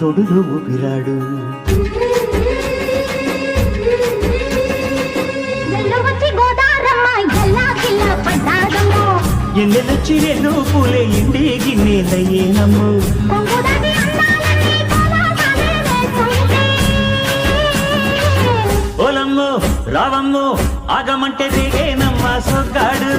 తొడులు ఊపిరాడు. వచ్చి గోదారమ్మ ఎల్లా ఎన్నెలొచ్చి ఎన్నో పూలే ఇండి గిన్నెలయ్యే నమ్ము ఓలమ్మో రావమ్మో ఆగమంటే దిగేనమ్మ సొగ్గాడు.